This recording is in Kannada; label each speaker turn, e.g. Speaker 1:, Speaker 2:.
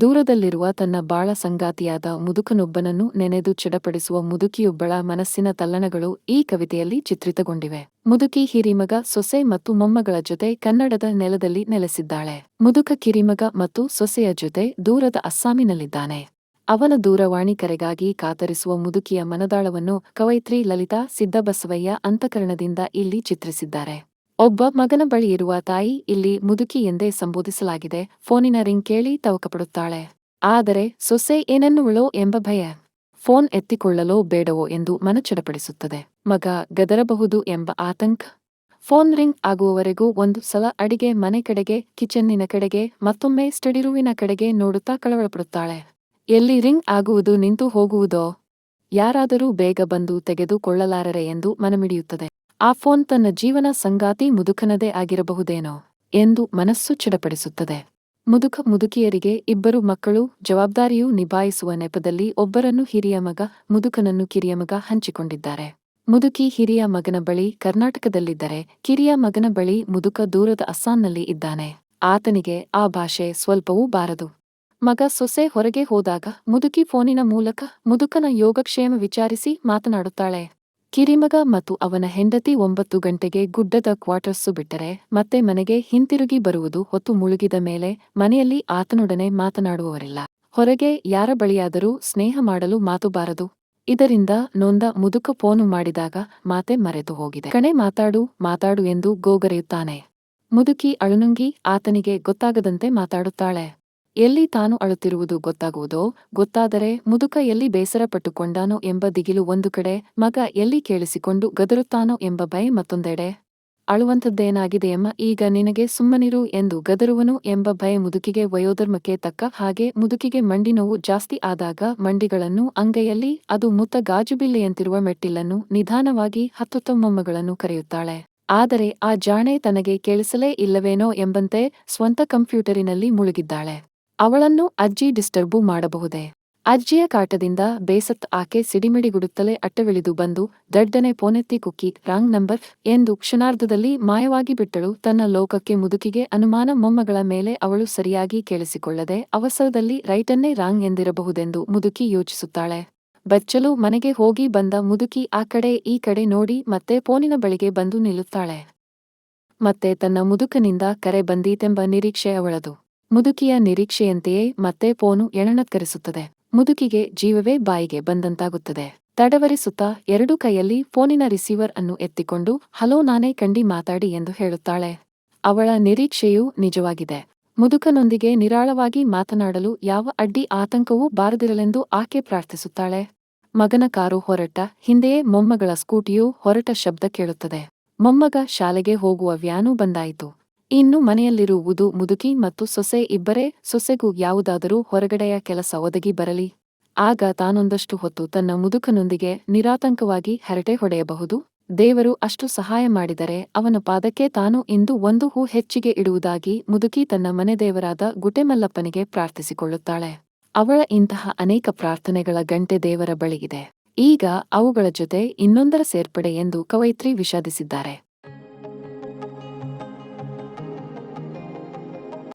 Speaker 1: ದೂರದಲ್ಲಿರುವ ತನ್ನ ಬಾಳ ಸಂಗಾತಿಯಾದ ಮುದುಕನೊಬ್ಬನನ್ನು ನೆನೆದು ಚಡಪಡಿಸುವ ಮುದುಕಿಯೊಬ್ಬಳ ಮನಸ್ಸಿನ ತಲ್ಲಣಗಳು ಈ ಕವಿತೆಯಲ್ಲಿ ಚಿತ್ರಿತಗೊಂಡಿವೆ. ಮುದುಕಿ ಹಿರಿಮಗ, ಸೊಸೆ ಮತ್ತು ಮೊಮ್ಮಗಳ ಜೊತೆ ಕನ್ನಡದ ನೆಲದಲ್ಲಿ ನೆಲೆಸಿದ್ದಾಳೆ. ಮುದುಕ ಕಿರಿಮಗ ಮತ್ತು ಸೊಸೆಯ ಜೊತೆ ದೂರದ ಅಸ್ಸಾಮಿನಲ್ಲಿದ್ದಾನೆ. ಅವನ ದೂರವಾಣಿ ಕರೆಗಾಗಿ ಕಾತರಿಸುವ ಮುದುಕಿಯ ಮನದಾಳವನ್ನು ಕವಯಿತ್ರಿ ಲಲಿತಾ, ಸಿದ್ದಬಸವಯ್ಯ ಅಂತಕರಣದಿಂದ ಇಲ್ಲಿ ಚಿತ್ರಿಸಿದ್ದಾರೆ. ಒಬ್ಬ ಮಗನ ಬಳಿ ಇರುವ ತಾಯಿ ಇಲ್ಲಿ ಮುದುಕಿ ಎಂದೇ ಸಂಬೋಧಿಸಲಾಗಿದೆ. ಫೋನಿನ ರಿಂಗ್ ಕೇಳಿ ತವಕಪಡುತ್ತಾಳೆ ಆದರೆ ಸೊಸೆ ಏನನ್ನುವಳೋ ಎಂಬ ಭಯ. ಫೋನ್ ಎತ್ತಿಕೊಳ್ಳಲೋ ಬೇಡವೋ ಎಂದು ಮನಚಡಪಡಿಸುತ್ತದೆ ಮಗ ಗದರಬಹುದು ಎಂಬ ಆತಂಕ. ಫೋನ್ ರಿಂಗ್ ಆಗುವವರೆಗೂ ಒಂದು ಸಲ ಅಡಿಗೆ ಮನೆ ಕಡೆಗೆ, ಕಿಚನ್ನಿನ ಕಡೆಗೆ, ಮತ್ತೊಮ್ಮೆ ಸ್ಟಡಿರುವಿನ ಕಡೆಗೆ ನೋಡುತ್ತಾ ಕಳವಳಪಡುತ್ತಾಳೆ. ಎಲ್ಲಿ ರಿಂಗ್ ಆಗುವುದು ನಿಂತು ಹೋಗುವುದೋ? ಯಾರಾದರೂ ಬೇಗ ಬಂದು ತೆಗೆದುಕೊಳ್ಳಲಾರರೆ ಎಂದು ಮನಮಿಡಿಯುತ್ತದೆ. ಆ ಫೋನ್ ತನ್ನ ಜೀವನ ಸಂಗಾತಿ ಮುದುಕನದೇ ಆಗಿರಬಹುದೇನೋ ಎಂದು ಮನಸ್ಸು ಚಿಡಪಡಿಸುತ್ತದೆ. ಮುದುಕ ಮುದುಕಿಯರಿಗೆ ಇಬ್ಬರು ಮಕ್ಕಳು ಜವಾಬ್ದಾರಿಯು ನಿಭಾಯಿಸುವ ನೆಪದಲ್ಲಿ ಒಬ್ಬರನ್ನು ಹಿರಿಯ ಮಗ, ಮುದುಕನನ್ನು ಕಿರಿಯ ಮಗ ಹಂಚಿಕೊಂಡಿದ್ದಾರೆ. ಮುದುಕಿ ಹಿರಿಯ ಮಗನ ಬಳಿ ಕರ್ನಾಟಕದಲ್ಲಿದ್ದರೆ ಕಿರಿಯ ಮಗನ ಬಳಿ ಮುದುಕ ದೂರದ ಅಸ್ಸಾಂನಲ್ಲಿ ಇದ್ದಾನೆ. ಆತನಿಗೆ ಆ ಭಾಷೆ ಸ್ವಲ್ಪವೂ ಬಾರದು. ಮಗ ಸೊಸೆ ಹೊರಗೆ ಹೋದಾಗ ಮುದುಕಿ ಫೋನಿನ ಮೂಲಕ ಮುದುಕನ ಯೋಗಕ್ಷೇಮ ವಿಚಾರಿಸಿ ಮಾತನಾಡುತ್ತಾಳೆ. ಕಿರಿಮಗ ಮತ್ತು ಅವನ ಹೆಂಡತಿ ಒಂಬತ್ತು ಗಂಟೆಗೆ ಗುಡ್ಡದ ಕ್ವಾರ್ಟರ್ಸು ಬಿಟ್ಟರೆ ಮತ್ತೆ ಮನೆಗೆ ಹಿಂತಿರುಗಿ ಬರುವುದು ಹೊತ್ತು ಮುಳುಗಿದ ಮೇಲೆ ಮನೆಯಲ್ಲಿ ಆತನೊಡನೆ ಮಾತನಾಡುವವರಿಲ್ಲ. ಹೊರಗೆ ಯಾರ ಬಳಿಯಾದರೂ ಸ್ನೇಹ ಮಾಡಲು ಮಾತು ಬಾರದು. ಇದರಿಂದ ನೊಂದ ಮುದುಕ ಫೋನು ಮಾಡಿದಾಗ ಮಾತೆ ಮರೆತು ಹೋಗಿದೆ. ಕಣೆ ಮಾತಾಡು ಮಾತಾಡು ಎಂದು ಗೋಗರೆಯುತ್ತಾನೆ. ಮುದುಕಿ ಅಳುನುಂಗಿ ಆತನಿಗೆ ಗೊತ್ತಾಗದಂತೆ ಮಾತಾಡುತ್ತಾಳೆ. ಎಲ್ಲಿ ತಾನು ಅಳುತ್ತಿರುವುದು ಗೊತ್ತಾಗುವುದೋ, ಗೊತ್ತಾದರೆ ಮುದುಕ ಎಲ್ಲಿ ಬೇಸರ ಪಟ್ಟುಕೊಂಡಾನೋ ಎಂಬ ದಿಗಿಲು ಒಂದು ಕಡೆ, ಮಗ ಎಲ್ಲಿ ಕೇಳಿಸಿಕೊಂಡು ಗದರುತ್ತಾನೋ ಎಂಬ ಭಯ ಮತ್ತೊಂದೆಡೆ. ಅಳುವಂಥದ್ದೇನಾಗಿದೆಯಮ್ಮ ಈಗ ನಿನಗೆ ಸುಮ್ಮನಿರು ಎಂದು ಗದರುವನು ಎಂಬ ಭಯ ಮುದುಕಿಗೆ ವಯೋಧರ್ಮಕ್ಕೆ ತಕ್ಕ ಹಾಗೆ ಮುದುಕಿಗೆ ಮಂಡಿ ನೋವು ಜಾಸ್ತಿ ಆದಾಗ ಮಂಡಿಗಳನ್ನು ಅಂಗೈಯಲ್ಲಿ, ಅದು ಮುತ್ತ ಗಾಜುಬಿಲ್ಲೆಯಂತಿರುವ ಮೆಟ್ಟಿಲನ್ನು ನಿಧಾನವಾಗಿ ಹತ್ತೊತ್ತ ಮೊಮ್ಮಗಳನ್ನು ಕರೆಯುತ್ತಾಳೆ. ಆದರೆ ಆ ಜಾಣೆ ತನಗೆ ಕೇಳಿಸಲೇ ಇಲ್ಲವೇನೋ ಎಂಬಂತೆ ಸ್ವಂತ ಕಂಪ್ಯೂಟರಿನಲ್ಲಿ ಮುಳುಗಿದ್ದಾಳೆ. ಅವಳನ್ನು ಅಜ್ಜಿ ಡಿಸ್ಟರ್ಬು ಮಾಡಬಹುದೇ? ಅಜ್ಜಿಯ ಕಾಟದಿಂದ ಬೇಸತ್ ಆಕೆ ಸಿಡಿಮಿಡಿಗುಡುತ್ತಲೇ ಅಟ್ಟವಿಳಿದು ಬಂದು, ದಡ್ಡನೆ ಪೋನೆತ್ತಿ ಕುಕ್ಕಿ, ರಾಂಗ್ ನಂಬರ್, ಎಂದು ಕ್ಷಣಾರ್ಧದಲ್ಲಿ ಮಾಯವಾಗಿ ಬಿಟ್ಟಳು. ತನ್ನ ಲೋಕಕ್ಕೆ ಮುದುಕಿಗೆ ಅನುಮಾನ ಮೊಮ್ಮಗಳ ಮೇಲೆ ಅವಳು ಸರಿಯಾಗಿ ಕೇಳಿಸಿಕೊಳ್ಳದೆ ಅವಸರದಲ್ಲಿ ರೈಟನ್ನೇ ರಾಂಗ್ ಎಂದಿರಬಹುದೆಂದು ಮುದುಕಿ ಯೋಚಿಸುತ್ತಾಳೆ. ಬಚ್ಚಲು ಮನೆಗೆ ಹೋಗಿ ಬಂದ ಮುದುಕಿ ಆ ಕಡೆ ಈ ಕಡೆ ನೋಡಿ ಮತ್ತೆ ಫೋನಿನ ಬಳಿಗೆ ಬಂದು ನಿಲ್ಲುತ್ತಾಳೆ. ಮತ್ತೆ ತನ್ನ ಮುದುಕನಿಂದ ಕರೆ ಬಂದೀತೆಂಬ ನಿರೀಕ್ಷೆ ಅವಳದು. ಮುದುಕಿಯ ನಿರೀಕ್ಷೆಯಂತೆಯೇ ಮತ್ತೆ ಫೋನು ಎಣಣತ್ಕರಿಸುತ್ತದೆ ಮುದುಕಿಗೆ ಜೀವವೇ ಬಾಯಿಗೆ ಬಂದಂತಾಗುತ್ತದೆ. ತಡವರಿಸುತ್ತಾ ಎರಡು ಕೈಯಲ್ಲಿ ಫೋನಿನ ರಿಸೀವರ್ ಅನ್ನು ಎತ್ತಿಕೊಂಡು, ಹಲೋ, ನಾನೇ ಕಂಡಿ ಮಾತಾಡಿ ಎಂದು ಹೇಳುತ್ತಾಳೆ. ಅವಳ ನಿರೀಕ್ಷೆಯೂ ನಿಜವಾಗಿದೆ. ಮುದುಕನೊಂದಿಗೆ ನಿರಾಳವಾಗಿ ಮಾತನಾಡಲು ಯಾವ ಅಡ್ಡಿ ಆತಂಕವೂ ಬಾರದಿರಲೆಂದು ಆಕೆ ಪ್ರಾರ್ಥಿಸುತ್ತಾಳೆ. ಮಗನ ಕಾರು ಹೊರಟ, ಹಿಂದೆಯೇ ಮೊಮ್ಮಗಳ ಸ್ಕೂಟಿಯೂ ಹೊರಟ ಶಬ್ದ ಕೇಳುತ್ತದೆ. ಮೊಮ್ಮಗ ಶಾಲೆಗೆ ಹೋಗುವ ವ್ಯಾನೂ ಬಂದಾಯಿತು. ಇನ್ನು ಮನೆಯಲ್ಲಿರುವುದು ಮುದುಕಿ ಮತ್ತು ಸೊಸೆ ಇಬ್ಬರೇ, ಸೊಸೆಗೂ ಯಾವುದಾದರೂ ಹೊರಗಡೆಯ ಕೆಲಸ ಒದಗಿ ಬರಲಿ. ಆಗ ತಾನೊಂದಷ್ಟು ಹೊತ್ತು ತನ್ನ ಮುದುಕನೊಂದಿಗೆ ನಿರಾತಂಕವಾಗಿ ಹರಟೆ ಹೊಡೆಯಬಹುದು. ದೇವರು ಅಷ್ಟು ಸಹಾಯ ಮಾಡಿದರೆ ಅವನ ಪಾದಕ್ಕೆ ತಾನು ಇಂದು ಒಂದು ಹೂ ಹೆಚ್ಚಿಗೆ ಇಡುವುದಾಗಿ ಮುದುಕಿ ತನ್ನ ಮನೆದೇವರಾದ ಗುಟೆಮಲ್ಲಪ್ಪನಿಗೆ ಪ್ರಾರ್ಥಿಸಿಕೊಳ್ಳುತ್ತಾಳೆ. ಅವಳ ಇಂತಹ ಅನೇಕ ಪ್ರಾರ್ಥನೆಗಳ ಗಂಟೆ ದೇವರ ಬಳಿಗಿದೆ ಈಗ ಅವುಗಳ ಜೊತೆ ಇನ್ನೊಂದರ ಸೇರ್ಪಡೆ ಎಂದು ಕವಯಿತ್ರಿ ವಿಷಾದಿಸಿದ್ದಾರೆ.